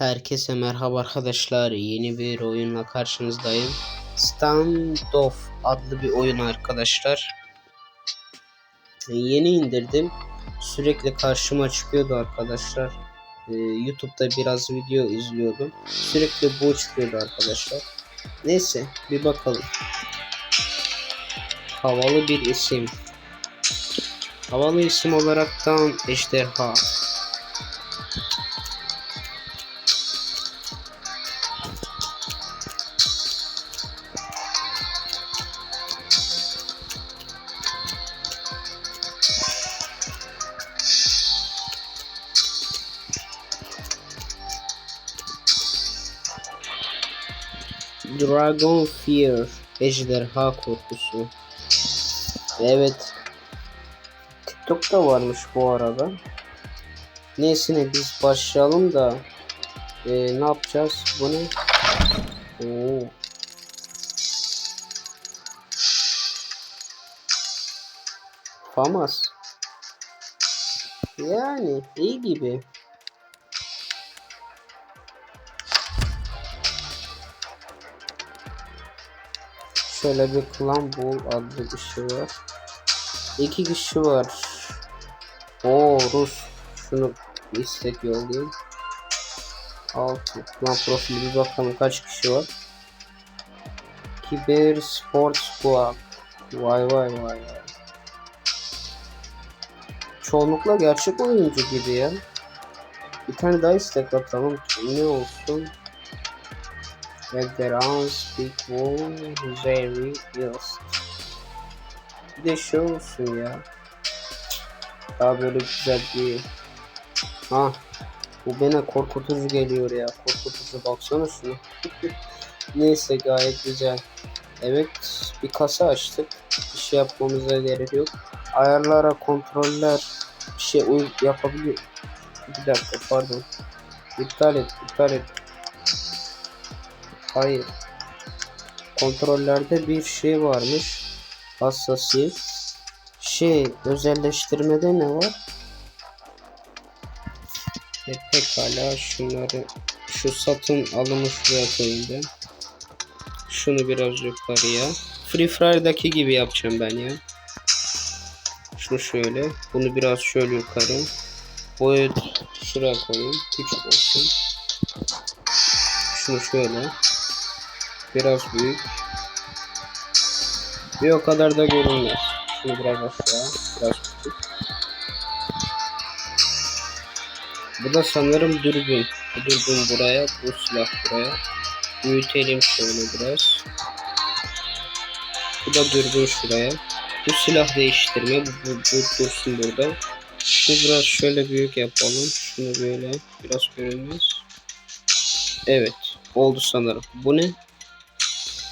Herkese merhaba arkadaşlar. Yeni bir oyunla karşınızdayım. Standoff adlı bir oyun arkadaşlar. Yeni indirdim. Sürekli karşıma çıkıyordu arkadaşlar. Ee, YouTube'da biraz video izliyordum. Sürekli bu çıkıyordu arkadaşlar. Neyse bir bakalım. Havalı bir isim. Havalı isim olaraktan ejderha. Dragon Fear Ejderha korkusu. Evet. TikTok'ta varmış bu arada. Neyse biz başlayalım da ee, Ne yapacağız? Bu ne? Oo. Famas. Yani iyi gibi Şöyle bir klan bul adlı bir şey var. İki kişi var. O Rus. Şunu istek yollayayım. Altı. Klan profili bir bakalım kaç kişi var. Kiber Sport Squad. Vay vay vay vay. Çoğunlukla gerçek oyuncu gibi ya. Bir tane daha istek atalım. Ne olsun? Veteran Speak Very Just. Bir de şey olsun ya. Daha böyle güzel bir... Ha. Bu bana korkutucu geliyor ya. Korkutucu baksana şunu. Neyse gayet güzel. Evet bir kasa açtık. Bir şey yapmamıza gerek yok. Ayarlara kontroller bir şey yapabiliyor. Bir dakika pardon. İptal et, iptal et. Hayır. Kontrollerde bir şey varmış. Hassasiyet. Şey özelleştirmede ne var? E, pekala şunları şu satın alımı şuraya koyayım. Şunu biraz yukarıya. Free Fire'daki gibi yapacağım ben ya. Şunu şöyle. Bunu biraz şöyle yukarı. Boyut şuraya koyayım. Küçük olsun. Şunu şöyle. Biraz büyük. Bir o kadar da görünmez. Şunu biraz aşağı. Biraz küçük. Bu da sanırım dürbün. Bu dürbün buraya. Bu silah buraya. Büyütelim şöyle biraz. Bu da dürbün şuraya. Bu silah değiştirme. Bu, bu, bu dursun burada. Şunu biraz şöyle büyük yapalım. Şunu böyle biraz görünmez. Evet. Oldu sanırım. Bu ne?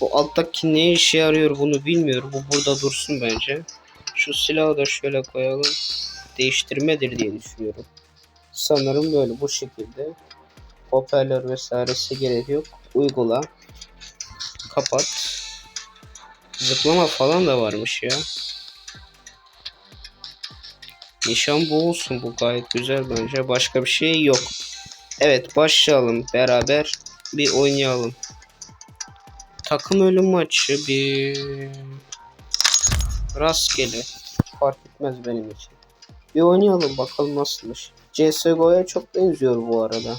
Bu alttaki ne işe yarıyor bunu bilmiyorum. Bu burada dursun bence. Şu silahı da şöyle koyalım. Değiştirmedir diye düşünüyorum. Sanırım böyle bu şekilde. Hoparlör vesairesi gerek yok. Uygula. Kapat. Zıplama falan da varmış ya. Nişan bu olsun. Bu gayet güzel bence. Başka bir şey yok. Evet başlayalım. Beraber bir oynayalım. Takım ölüm maçı bir rastgele fark etmez benim için. Bir oynayalım bakalım nasılmış. CSGO'ya çok benziyor bu arada.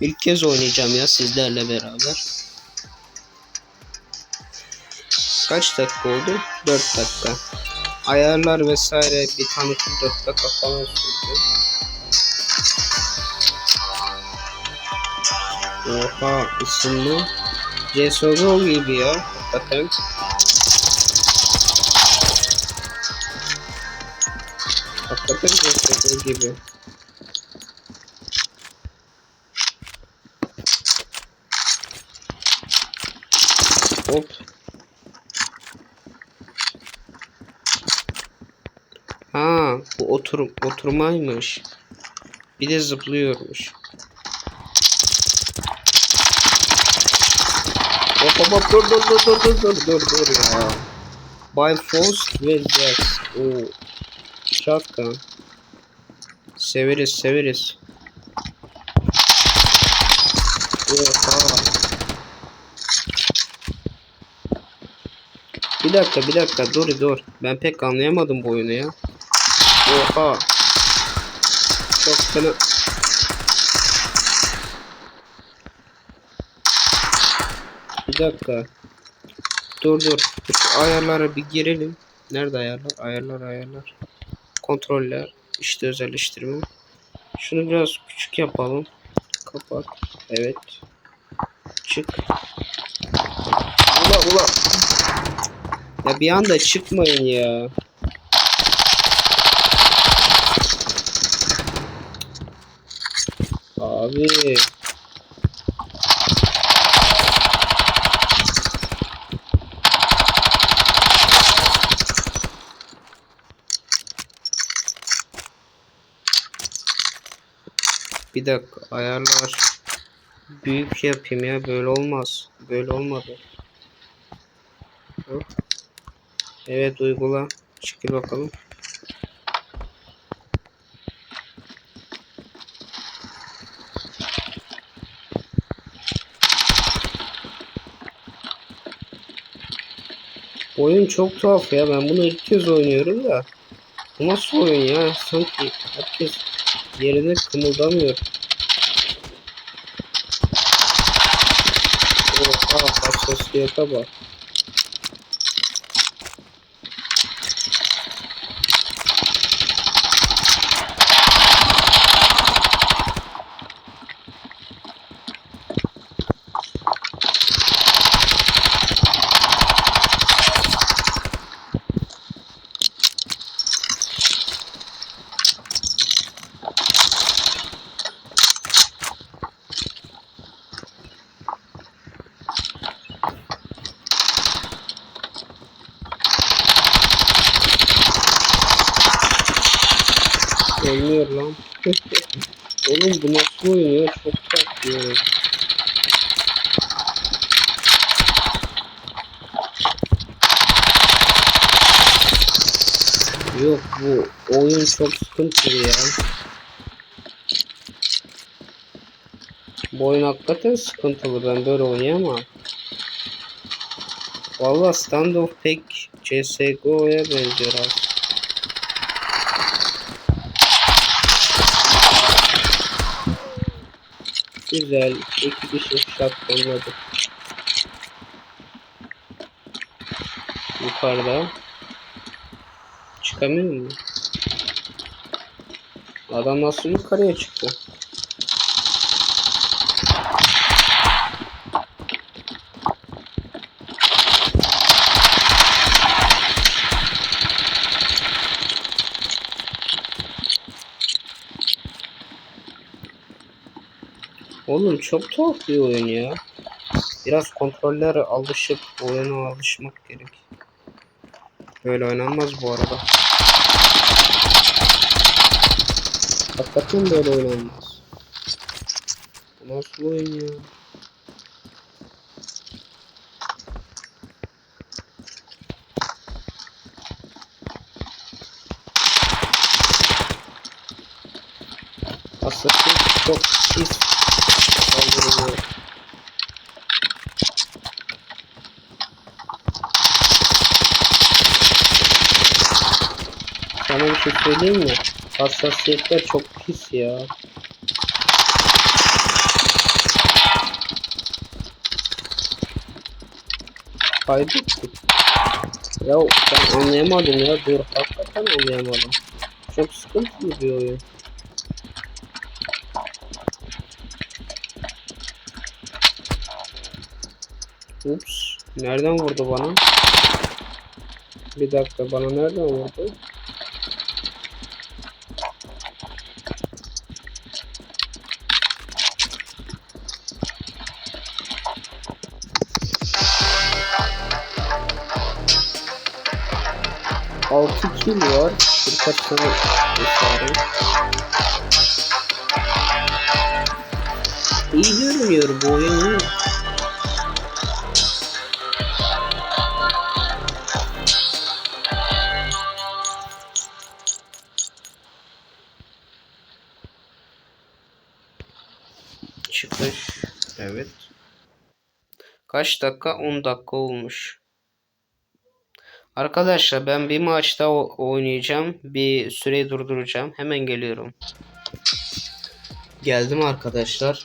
İlk kez oynayacağım ya sizlerle beraber. Kaç dakika oldu? 4 dakika. Ayarlar vesaire bir tanıtım 4 dakika falan sürdü. Oha isimli. CSGO gibi ya hakikaten. Hakikaten CSGO gibi. Hop. Ha, bu oturum oturmaymış. Bir de zıplıyormuş. Hop dur dur dur dur dur dur dur dur ya. By Force ve Jax. Oo. Shotgun. Severiz severiz. Oha. Bir dakika bir dakika dur dur. Ben pek anlayamadım bu oyunu ya. Oha. Çok fena. Bir dakika. Dur dur. Şu ayarlara bir girelim. Nerede ayarlar? Ayarlar ayarlar. Kontroller. İşte özelleştirme. Şunu biraz küçük yapalım. Kapat. Evet. Çık. Ula ula. Ya bir anda çıkmayın ya. Abi. Dakika ayarlar. Büyük yapayım ya böyle olmaz. Böyle olmadı. Evet uygula. Çıkır bakalım. Oyun çok tuhaf ya. Ben bunu ilk kez oynuyorum da. Bu nasıl oyun ya? Sanki herkes yerine kımıldamıyor. Oha hassasiyete bak. Lan. Oğlum bu nasıl oyun ya? Çok tatlı. Yok bu oyun çok sıkıntılı ya. Bu oyun hakikaten sıkıntılı. Ben böyle oynayamam. Valla standoff pek CSGO'ya benziyor az. Güzel. İki kişi şartlanmadı. Yukarıda. Çıkamıyor mu? Adam nasıl yukarıya çıktı? Oğlum çok tuhaf bir oyun ya. Biraz kontrollere alışıp oyuna alışmak gerek. Böyle oynanmaz bu arada. Hakikaten böyle oynanmaz. Bu nasıl oyun ya? Aslında çok pis saldırıyor. Sana bir şey söyleyeyim mi? Hassasiyetler çok pis ya. Kaybettik. Ya ben anlayamadım ya. Dur hakikaten anlayamadım. Çok sıkıntılı bir oyun. Ups. Nereden vurdu bana? Bir dakika bana nereden vurdu? Altı kill var. Birkaç tane vesaire. İyi görünüyor bu oyun Kaç dakika? 10 dakika olmuş. Arkadaşlar ben bir maç daha oynayacağım. Bir süreyi durduracağım. Hemen geliyorum. Geldim arkadaşlar.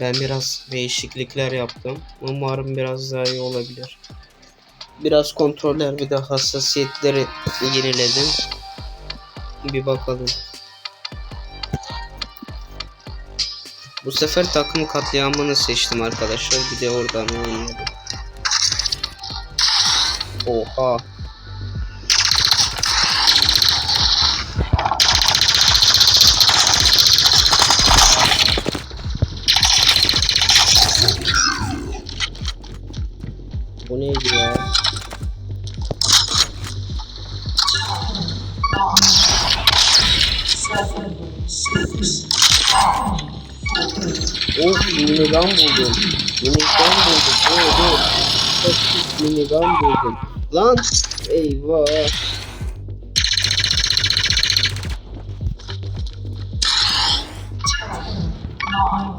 Ben biraz değişiklikler yaptım. Umarım biraz daha iyi olabilir. Biraz kontroller bir de hassasiyetleri yeniledim. Bir bakalım. Bu sefer takım katliamını seçtim arkadaşlar. Bir de oradan oynadım. Oha. Minigun buldum. Minigun buldum. Dur dur. Çok pis minigun buldum. Lan eyvah. Oha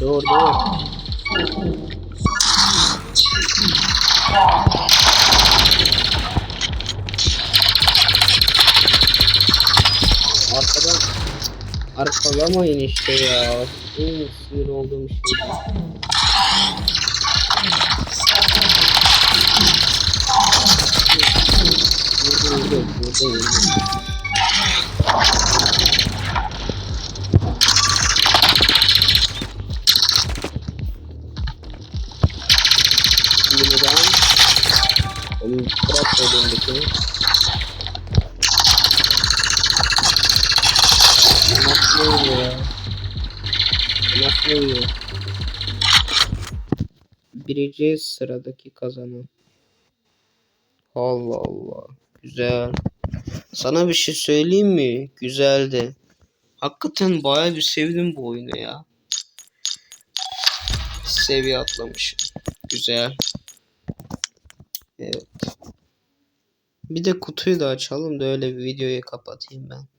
Dur dur. Arkadan arkalamayın işte ya. En sinir olduğum şey. Vurdum vurdum vurdum Birinci sıradaki kazanan. Allah Allah. Güzel. Sana bir şey söyleyeyim mi? Güzeldi. Hakikaten bayağı bir sevdim bu oyunu ya. Seviye atlamışım. Güzel. Evet. Bir de kutuyu da açalım da öyle bir videoyu kapatayım ben.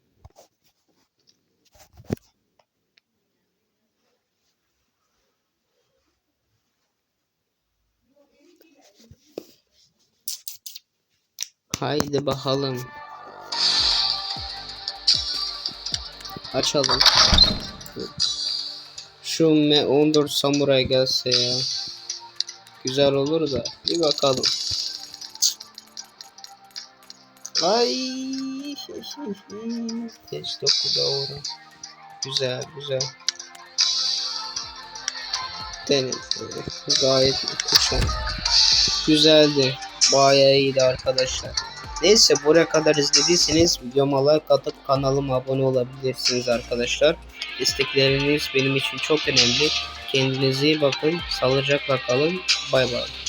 Haydi bakalım. Açalım. Şu M14 Samuray gelse ya. Güzel olur da. Bir bakalım. Ay. Geç doku doğru. Güzel güzel. Deniz. Gayet muhteşem. Güzeldi. Bayağı iyiydi arkadaşlar. Neyse buraya kadar izlediyseniz videoma like atıp kanalıma abone olabilirsiniz arkadaşlar. Destekleriniz benim için çok önemli. Kendinize iyi bakın. Sağlıcakla kalın. Bay bay.